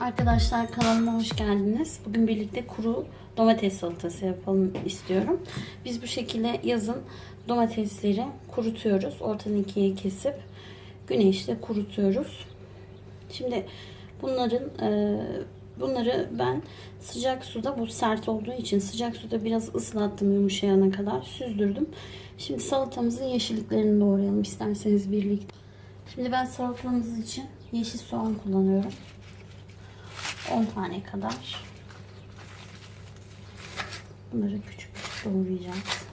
Arkadaşlar kanalıma hoş geldiniz. Bugün birlikte kuru domates salatası yapalım istiyorum. Biz bu şekilde yazın domatesleri kurutuyoruz. Ortadan ikiye kesip güneşte kurutuyoruz. Şimdi bunların e, bunları ben sıcak suda bu sert olduğu için sıcak suda biraz ıslattım yumuşayana kadar süzdürdüm. Şimdi salatamızın yeşilliklerini doğrayalım isterseniz birlikte. Şimdi ben salatamız için yeşil soğan kullanıyorum. 10 tane kadar. Bunları küçük küçük doğrayacağız.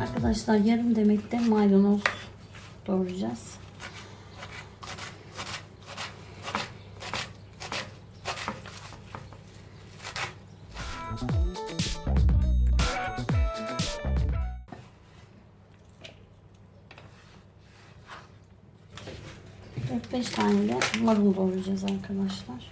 Arkadaşlar yarım demekte maydanoz doğrayacağız. Thank you. 4-5 tane de marul doğrayacağız arkadaşlar.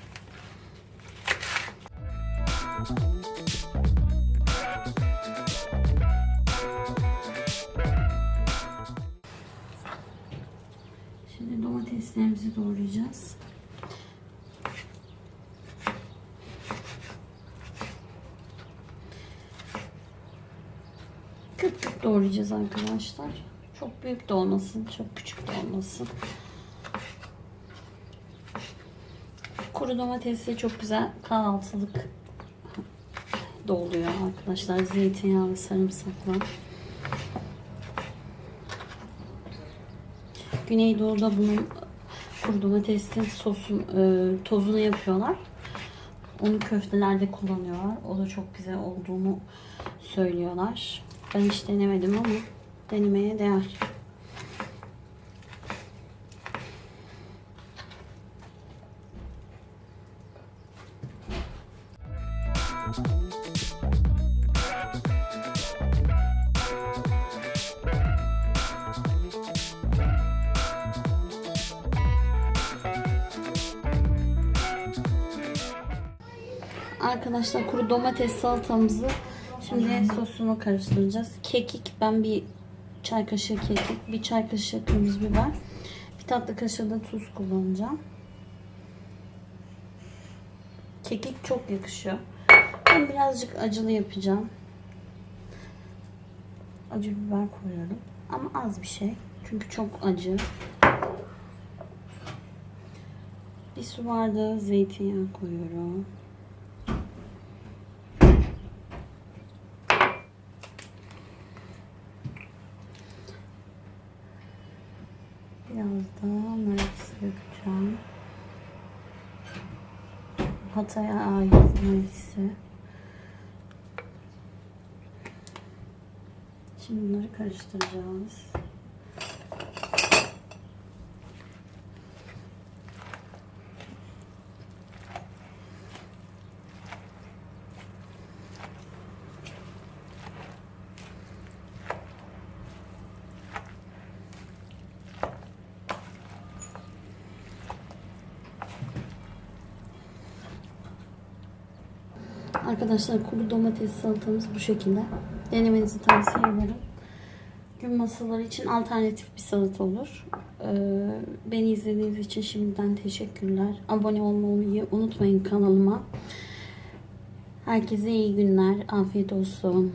Şimdi domateslerimizi doğrayacağız. Küp küp doğrayacağız arkadaşlar. Çok büyük de olmasın, çok küçük de olmasın. Kuru domatesle çok güzel kahvaltılık da oluyor arkadaşlar. Zeytinyağı ve sarımsakla. Güneydoğu'da bunun kuru domatesin sosun e, tozunu yapıyorlar. Onu köftelerde kullanıyorlar. O da çok güzel olduğunu söylüyorlar. Ben hiç denemedim ama denemeye değer. Arkadaşlar kuru domates salatamızı şimdi sosunu karıştıracağız. Kekik ben bir çay kaşığı kekik, bir çay kaşığı kırmızı biber, bir tatlı kaşığı da tuz kullanacağım. Kekik çok yakışıyor. Ben birazcık acılı yapacağım. Acı biber koyuyorum. Ama az bir şey. Çünkü çok acı. Bir su bardağı zeytinyağı koyuyorum. Biraz da nargis dökeceğim. Hatay'a ait nargisi. Şimdi bunları karıştıracağız. Arkadaşlar kuru domates salatamız bu şekilde. Denemenizi tavsiye ederim. Gün masaları için alternatif bir salata olur. Ee, beni izlediğiniz için şimdiden teşekkürler. Abone olmayı unutmayın kanalıma. Herkese iyi günler. Afiyet olsun.